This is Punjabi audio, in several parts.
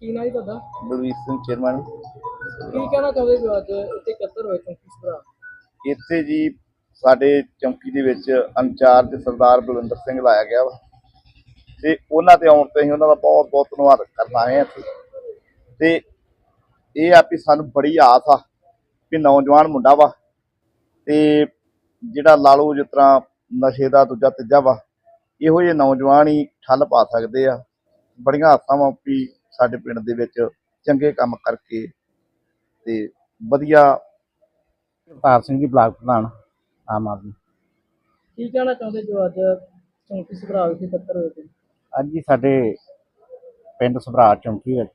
ਕੀ ਨਾ ਜੀ ਤੁਹਾਡਾ? ਬਲਵੀਰ ਸਿੰਘ ਚੇਅਰਮੈਨ। ਕੀ ਕਹਿਣਾ ਚਾਹੁੰਦੇ ਜੋ ਅੱਜ ਇੱਥੇ ਇਕੱਤਰ ਹੋਏ ਚੌਂਕੀ ਸਭਰਾ ਇੱਥੇ ਜੀ ਸਾਡੇ ਚੌਂਕੀ ਦੇ ਵਿੱਚ ਇੰਚਾਰਜ ਸਰਦਾਰ ਬਲਵਿੰਦਰ ਸਿੰਘ ਲਾਇਆ ਗਿਆ ਵਾ। ਤੇ ਉਹਨਾਂ ਤੇ ਆਉਣ ਤੇ ਅਸੀਂ ਉਹਨਾਂ ਦਾ ਬਹੁਤ ਬਹੁਤ ਧੰਨਵਾਦ ਕਰਨ ਆਏ ਹਾਂ ਇੱਥੇ। ਤੇ ਇਹ ਆ ਵੀ ਸਾਨੂੰ ਬੜੀ ਆਸ ਆ ਵੀ ਨੌਜਵਾਨ ਮੁੰਡਾ ਵਾ। ਤੇ ਜਿਹੜਾ ਲਾ ਲਓ ਜਿਸ ਤਰ੍ਹਾਂ ਨਸ਼ੇ ਦਾ ਦੂਜਾ ਤੀਜਾ ਵਾ ਇਹੋ ਜਿਹੇ ਨੌਜਵਾਨ ਹੀ ਠੱਲ ਪਾ ਸਕਦੇ ਆ। ਬੜੀਆਂ ਆਸਾਂ ਵਾ ਵੀ ਸਾਡੇ ਪਿੰਡ ਦੇ ਵਿੱਚ ਚੰਗੇ ਕੰਮ ਕਰਕੇ ਤੇ ਵਧੀਆ ਅਵਤਾਰ ਸਿੰਘ ਜੀ ਬਲਾਕ ਪ੍ਰਧਾਨ ਆਮ ਆਦਮੀ। ਕੀ ਕਹਿਣਾ ਚਾਹੁੰਦੇ ਜੋ ਅੱਜ ਚੌਂਕੀ ਸਭਰਾ ਵਿਖੇ ਇਕੱਤਰ ਹੋਏ ਸੀ ਅੱਜ ਹੀ ਸਾਡੇ ਪਿੰਡ ਸਭਰਾ ਚੌਂਕੀ ਵਿੱਚ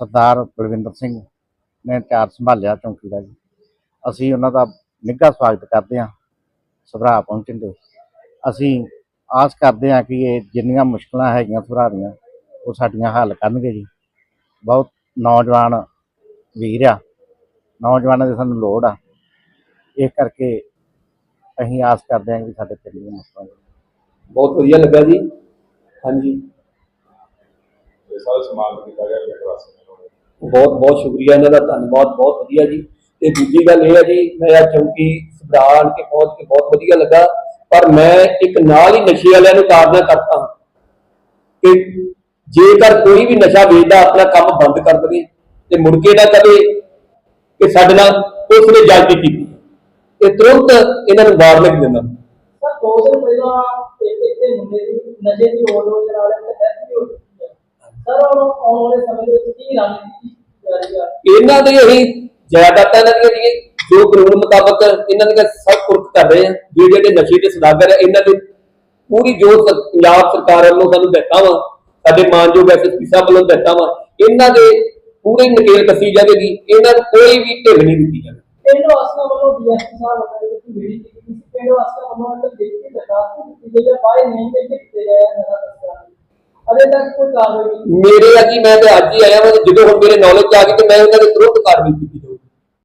ਸਰਦਾਰ ਬਲਵਿੰਦਰ ਸਿੰਘ ਨੇ ਚਾਰ ਸੰਭਾਲਿਆ ਚੌਂਕੀ ਦਾ ਜੀ। ਅਸੀਂ ਉਹਨਾਂ ਦਾ ਨਿੱਘਾ ਸਵਾਗਤ ਕਰਦੇ ਹਾਂ ਸਭਰਾ ਪਹੁੰਚਣ ਦੇ ਅਸੀਂ ਆਸ ਕਰਦੇ ਹਾਂ ਕਿ ਇਹ ਜਿੰਨੀਆਂ ਮੁਸ਼ਕਲਾਂ ਹੈਗੀਆਂ ਸਭਰਾ ਦੀਆਂ ਉਹ ਸਾਡੀਆਂ ਹੱਲ ਕਰਨਗੇ ਜੀ। ਬਹੁਤ ਨੌਜਵਾਨ ਵੀਰ ਆ ਨੌਜਵਾਨਾਂ ਦੀ ਸਾਨੂੰ ਲੋੜ ਆ। ਇਹ ਕਰਕੇ ਅਸੀਂ ਆਸ ਕਰਦੇ ਹਾਂ ਕਿ ਸਾਡੇ ਪਿੰਡ ਦੀਆਂ ਮੁਸ਼ਕਲਾਂ ਬਹੁਤ ਵਧੀਆ ਲੱਗਾ ਜੀ। ਹਾਂਜੀ। ਇਹ ਸਾਰਾ ਸਮਾਨ ਕੀਤਾ ਗਿਆ ਪਿੰਡ ਵਾਸੀਆਂ ਨੂੰ ਬਹੁਤ ਬਹੁਤ ਸ਼ੁਕਰੀਆ ਇਹਨਾਂ ਦਾ ਧੰਨਵਾਦ ਬਹੁਤ ਵਧੀਆ ਜੀ। ਤੇ ਦੂਜੀ ਗੱਲ ਇਹ ਹੈ ਜੀ ਮੈਂ ਆ ਚੌਂਕੀ ਸਬਰਾਲ ਕੇ ਪਹੁੰਚ ਕੇ ਬਹੁਤ ਵਧੀਆ ਲੱਗਾ। ਪਰ ਮੈਂ ਇੱਕ ਨਾਲ ਹੀ ਨਸ਼ੇ ਵਾਲਿਆਂ ਨੂੰ ਤਾੜਨਾ ਕਰਤਾ ਹਾਂ ਕਿ ਜੇਕਰ ਕੋਈ ਵੀ ਨਸ਼ਾ ਵੇਚਦਾ ਆਪਣਾ ਕੰਮ ਬੰਦ ਕਰ ਦੇਵੇ ਤੇ ਮੁੜ ਕੇ ਨਾ ਕਵੇ ਕਿ ਸਾਡੇ ਨਾਲ ਉਸ ਨੇ ਜਾਇਜ਼ੀ ਕੀਤੀ। ਇਹ ਤੁਰੰਤ ਇਹਨਾਂ ਨੂੰ ਵਾਰਨਿੰਗ ਦਿੰਦਾ ਸਰ ਦੋ ਦਿਨ ਪਹਿਲਾਂ ਇੱਕ ਇੱਥੇ ਮੁੰਡੇ ਦੀ ਨਸ਼ੇ ਦੀ ਓਵਰਡੋਜ਼ ਨਾਲ ਇੱਕ ਡੈਥ ਵੀ ਹੋ ਚੁੱਕੀ ਹੈ ਸਰ ਹੁਣ ਆਉਣ ਵਾਲੇ ਸਮੇਂ ਦੇ ਵਿੱਚ ਕੀ ਰਣਨੀਤੀ ਜਾ ਰਹੀ ਆ? ਇਹਨਾਂ ਦੇ ਅਸੀਂ ਜਾਇਦਾਦਾਂ ਇਹਨਾਂ ਦੀਆਂ ਜਿਹੜੀਆਂ ਜੋ ਕਾਨੂੰਨ ਮੁਤਾਬਕ ਇਹਨਾਂ ਦੀਆਂ ਸਭ ਕੁਰਕ ਕਰ ਰਹੇ ਆ ਜਿਹੜੇ ਜਿਹੜੇ ਨਸ਼ੇ ਦੇ ਸਦਾਗਰ ਆ ਇਹਨਾਂ ਦੇ ਪੂਰੀ ਜੋ ਪੰਜਾਬ ਸਰਕਾਰ ਵੱਲੋਂ ਸਾਨੂੰ ਦਿੱਤਾ ਵਾ ਸਾਡੇ ਮਾਨਯੋਗ ਐਸਐਸਪੀ ਸਾਹਿਬ ਵੱਲੋਂ ਦਿੱਤਾ ਵਾ ਇਹਨਾਂ ਦੇ ਪੂਰੇ ਨਕੇਲ ਕੱਸੀ ਜਾਵੇਗੀ ਇਹਨਾਂ ਨੂੰ ਕੋਈ ਵੀ ਢਿੱਲ ਨਹੀਂ ਦਿੱਤੀ ਜਾਵੇਗੀ। ਪਿੰਡ ਵਾਸੀਆਂ ਵੱਲੋਂ ਡੀਐਸਪੀ ਸਾਹਿਬ ਵੱਲੋਂ ਇੱਕ ਮੀਟਿੰਗ ਕੀਤੀ ਪਿੰਡ ਵਾਸੀਆਂ ਵੱਲੋਂ ਇੱਕ ਲਿਖਤੀ ਦਰਖਾਸਤ ਦਿੱਤੀ ਗਈ ਹੈ ਬਾਈ ਨੇਮ ਤੇ ਦਿੱਤੇ ਗਏ ਹਨ ਨਸ਼ਾ ਤਸਕਰਾਂ ਨੂੰ ਅਜੇ ਤੱਕ ਕੋਈ ਕਾਰਵਾਈ ਨਹੀਂ ਮੇਰੇ ਅੱਜ ਹੀ ਮੈਂ ਤੇ ਅੱਜ ਹੀ ਆਇਆ ਵਾਂ ਤੇ ਜਦੋਂ ਹੁਣ ਮੇਰੇ ਨੌਲੇਜ ਚ ਆ ਗਈ ਤੇ ਮੈਂ ਉਹਨਾਂ ਦੇ ਤੁਰੰਤ ਕਾਰਵਾਈ ਕੀਤੀ